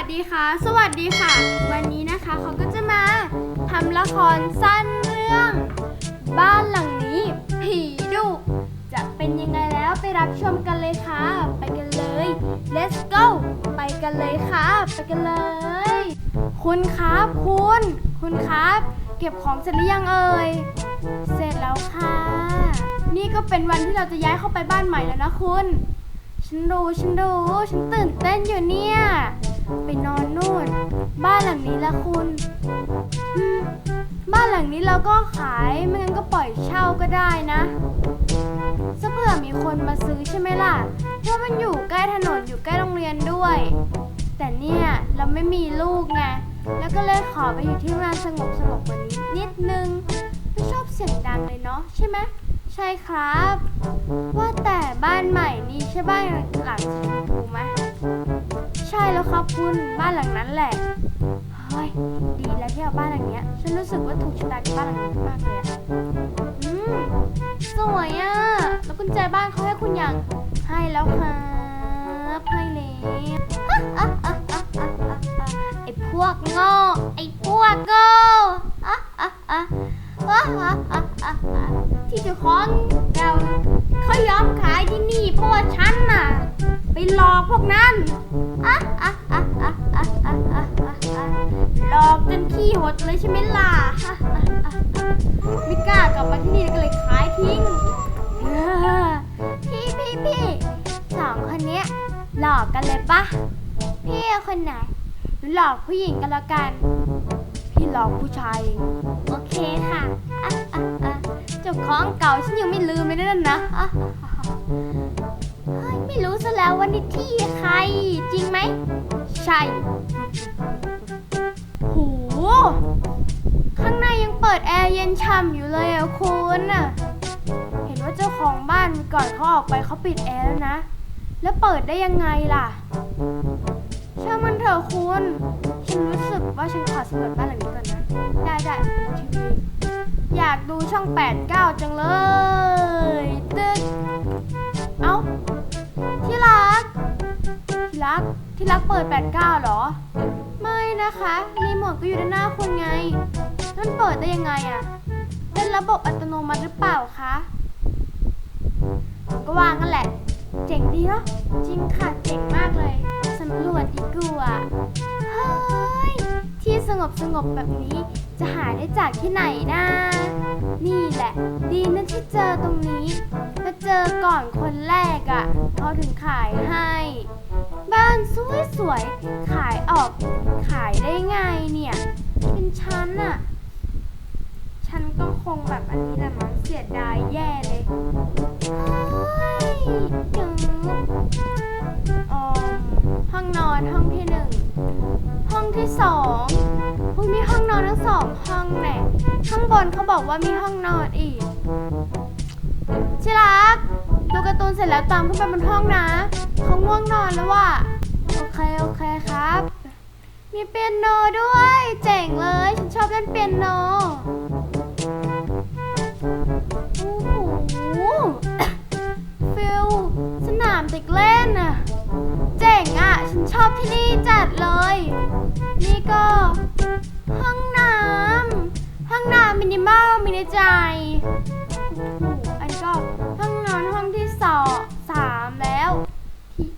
วัสดีค่ะ สวัสดีค่ะ วันนี้นะคะเขาก็จะมาทำละครสั้นเรื่อง บ้านหลังนี้ผีดุจะเป็นยังไงแล้วไปรับชมกันเลยค่ะ ไปกันเลย let's go ไปกันเลยค่ะ ไปกันเลย คุณครับคุณ คุณครับ เก็บของเสร็จหรือยังเอ่ย เสร็จแล้วค่ะ นี่ก็เป็นวันที่เราจะย้ายเข้าไปบ้านใหม่แล้วนะคุณ ฉันรู้ฉันรู้ฉันตื่นเต้นอยู่เนี่ย ไปนอนนู่น บ้านหลังนี้ละคุณอืมบ้านหลังนี้เราก็ขายไม่งั้นก็ปล่อยเช่าก็ได้นะถ้าเผื่อมีคนมาซื้อใช่ไหมล่ะ เพราะมันอยู่ใกล้ถนนอยู่ใกล้โรงเรียนด้วย แต่เนี่ยเราไม่มีลูกไง แล้วก็เลยขอไปอยู่ที่ร้านสงบสงบกว่านี้นิดนึง ไม่ชอบเสียงดังเลยเนาะใช่ไหมใช่ครับ ว่าแต่บ้านใหม่นี่ใช่บ้านหลังสีชมพูไหม ใช่แล้วครับคุณบ้านหลังนั้นแหละเฮ้ยดีแล้วที่เอาบ้านหลังเนี้ยฉันรู้สึกว่าถูกชะตากับบ้านหลังนี้มากเลยอะอืมสวยอะแล้วกุญแจบ้านเขาให้คุณอยังให้แล้วครับให้แล้วไอ้พวกโง่ไอ้พวกโง่อะอะอะอะอะอะอะอะที่เจ้าของเก่าเขายอมขายที่นี่เพราะว่าฉันน่ะ หลอกพวกนั้นอะอะอะอะอะอะอะอะอะหลอกจนขี้หดเลยใช่ไหมล่ะไม่กล้ากลับมาที่นี่ก็เลยขายทิ้งพี่พี่พี่สองคนนี้หลอกกันเลยปะพี่คนไหนหรือหลอกผู้หญิงกันแล้วกัน พี่หลอกผู้ชาย โอเคค่ะอะอะอะเจ้าของเก่าฉันยังไม่ลืมเลยนั่นนะอะไม่รู้ แล้วว่านี่ที่ใคร จริงไหม ใช่ โห ข้างในยังเปิดแอร์เย็นฉ่ำอยู่เลยอะคุณอะเห็นว่าเจ้าของบ้านก่อนเขาออกไปเขาปิดแอร์แล้วนะ แล้วเปิดได้ยังไงล่ะช่างมันเถอะคุณ ฉันรู้สึกว่าฉันขอสำรวจบ้านหลังนี้ก่อนนะ ได้ได้ทีวีอยากดูช่อง 8 9 จังเลย รัก ที่รักเปิด 8 9เหรอ ไม่นะคะรีโมทก็อยู่ด้านหน้าคุณไงนั่นเปิดได้ยังไงอะเป็นระบบอัตโนมัติหรือเปล่าคะก็วางกันแหละ เจ๋งดีเนาะจริงค่ะเจ๋งมากเลยสำรวจดีกว่าเฮ้ยที่สงบสงบแบบนี้จะหาได้จากที่ไหนนะ นี่แหละ ดีนะที่เจอตรงนี้มาเจอก่อนคนแรกอะ่ะเขาถึงขายให้ บ้านสวยๆขายออก ขายได้ไงเนี่ย เป็นฉันอะฉันก็คงแบบอันนี้แหละมั้งเสียดายแย่เลยเฮ้ยจึง ห้องนอนห้องที่หนึ่งห้องที่สองอุ้ยมีห้องนอนทั้งสองห้องแน่ข้างบนเขาบอกว่ามีห้องนอนอีกชิรักดูการ์ตูนเสร็จแล้วตามขึ้นไปบนห้องนะเขาง่วงนอนแล้วว่ะโอเคโอเคครับ มีเปียโนด้วย เจ๋งเลย ฉันชอบเล่นเปียโน ที่นี่จัดเลย นี่ก็ ห้องน้ำห้องน้ำมินิมอลมินิใจอันก็ห้องนอนห้องที่สองสามแล้วที่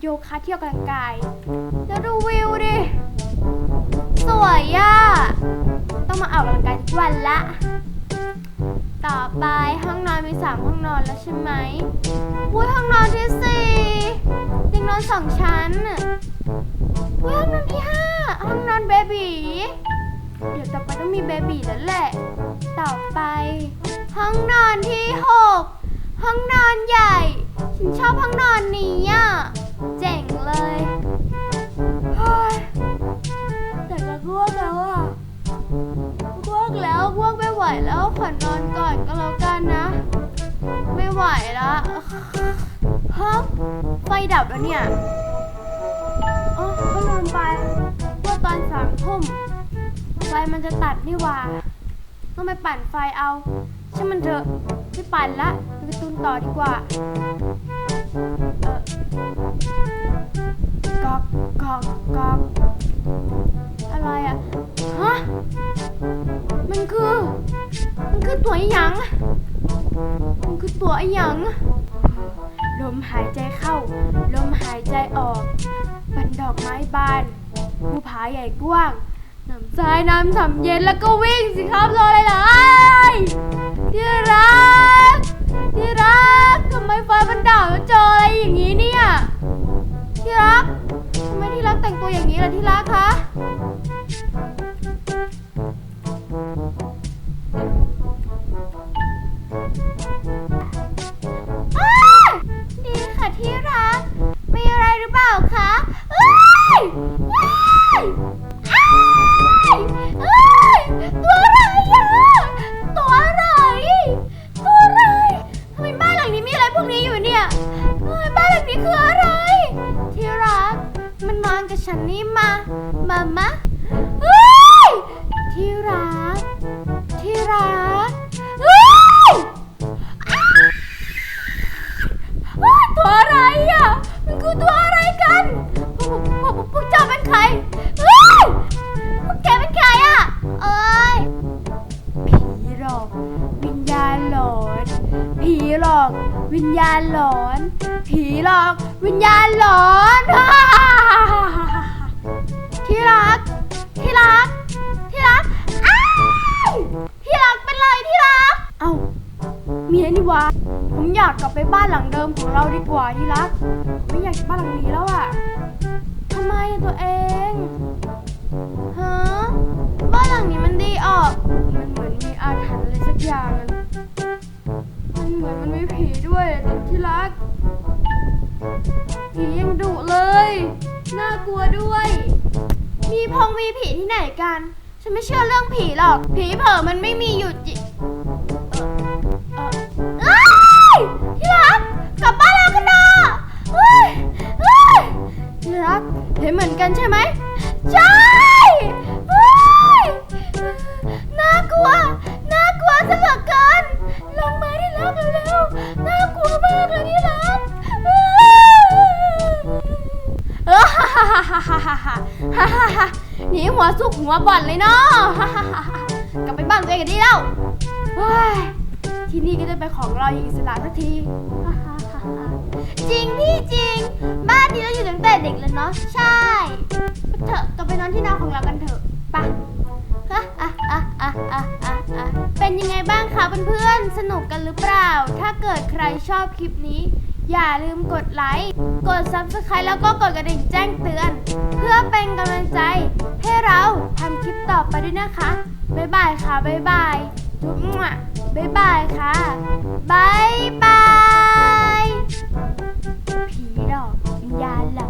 โยคะที่ออกกำลังกาย แล้วดูวิวดิ สวยอะ ต้องมาออกกำลังกายทุกวันละ ต่อไปห้องนอนมีสามห้องนอนแล้วใช่ไหมอุ้ยห้องนอนที่สี นอนสองชั้นน่ะอุ้ยห้องนอนที่ห้าห้องนอนเบบีเดี๋ยวต่อไปต้องมีเบบีแล้วแหละ ต่อไป ห้องนอนที่หกห้องนอนใหญ่ ฉันชอบห้องนอนนี้อะ เจ๋งเลยเฮ้ยแต่ก็ง่วแล้วอะง่วแล้วง่วไม่ไหวแล้วขอนอนก่อนก็แล้วกันนะ ไม่ไหวละ ฮะไฟดับแล้วเนี่ยอ๋อก็นอนไปเมื่อตอนสามทุ่มไฟมันจะตัดนี่หว่า ต้องไปปั่นไฟเอาช่างมันเถอะไม่ปั่นละดูกร์ตูนต่อดีกว่าเออกอกกอกกอกอะไรอะฮะมันคือ มันคือตัวไอหยัง มันคือตัวไอหยัง ลมหายใจเข้า ลมหายใจออก บันดอกไม้บานภูผาใหญ่กว้างน้ำทรายน้ำฉ่ำเย็นแล้วก็วิ่งสิครับรออะไรล่ะเอ้ยที่รักที่รักทำไมไฟมันดับแล้วเจออะไรอย่างนี้เนี่ยที่รักทำไมที่รักแต่งตัวอย่างนี้ล่ะที่รัก เนี่ยเอ้ยบ้านหลังนี้คืออะไร ที่รัก มันนอนกับฉันนี่มา มามะเฮ้ย ที่รัก ที่รักเฮ้ยว้าวตัวอะไรอะ มันคือตัวอะไรกัน พวกพวกพวกพวกเจ้าเป็นใคร หลอก วิญญาณหลอน ผีหลอก วิญญาณหลอน ที่รัก ที่รัก ที่รักอ้ายที่รักเป็นไรที่รัก เอ้าเมียนี่วะผมอยากกลับไปบ้านหลังเดิมของเราดีกว่าที่รัก ไม่อยากอยู่บ้านหลังนี้แล้วอะทำไมตัวเองฮะบ้านหลังนี้มันดีออก มันเหมือนมีอาถรรพ์อะไรสักอย่างอะ มันเหมือนมันมีผีด้วยแต่ที่รัก ผียังดุเลย น่ากลัวด้วย มีพงมีผีที่ไหนกัน ฉันไม่เชื่อเรื่องผีหรอก ผีเผอมันไม่มีอยู่จริงเอ้ยที่รักกลับบ้านแล้วกันนะเฮ้ยเฮ้ยที่รักเห็นเหมือนกันใช่ไหมใช่เฮ้ยน่ากลัว ฮ่าฮ่าฮ่าฮ่าฮ่าฮ่าฮ่าฮ่าฮ่าหนีหัวสุกหัวบ่อนเลยเนาะฮ่าฮ่าฮ่าฮ่ากลับไปบ้านตัวเองกันดีแล้วเฮ้ยที่นี่ก็จะเป็นของเราอย่างอิสระสักทีจริงพี่จริง บ้านนี้เราอยู่ตั้งแต่เด็กแล้วเนาะใช่เถอะกลับไปนอนที่นอนของเรากันเถอะไปะฮะอะอะอะอะอะอะเป็นยังไงบ้างคะเพื่อนๆสนุกกันหรือเปล่า ถ้าเกิดใครชอบคลิปนี้ อย่าลืมกดไลค์ กด Subscribe แล้วก็กดกระดิ่งแจ้งเตือน เพื่อเป็นกำลังใจ ให้เราทำคลิปต่อไปด้วยนะคะ บ๊ายบายค่ะ บ๊ายบาย จุ๊บมั่บ๊ายบายค่ะบ๊ายบายผีหลอกวิญญาณหลอก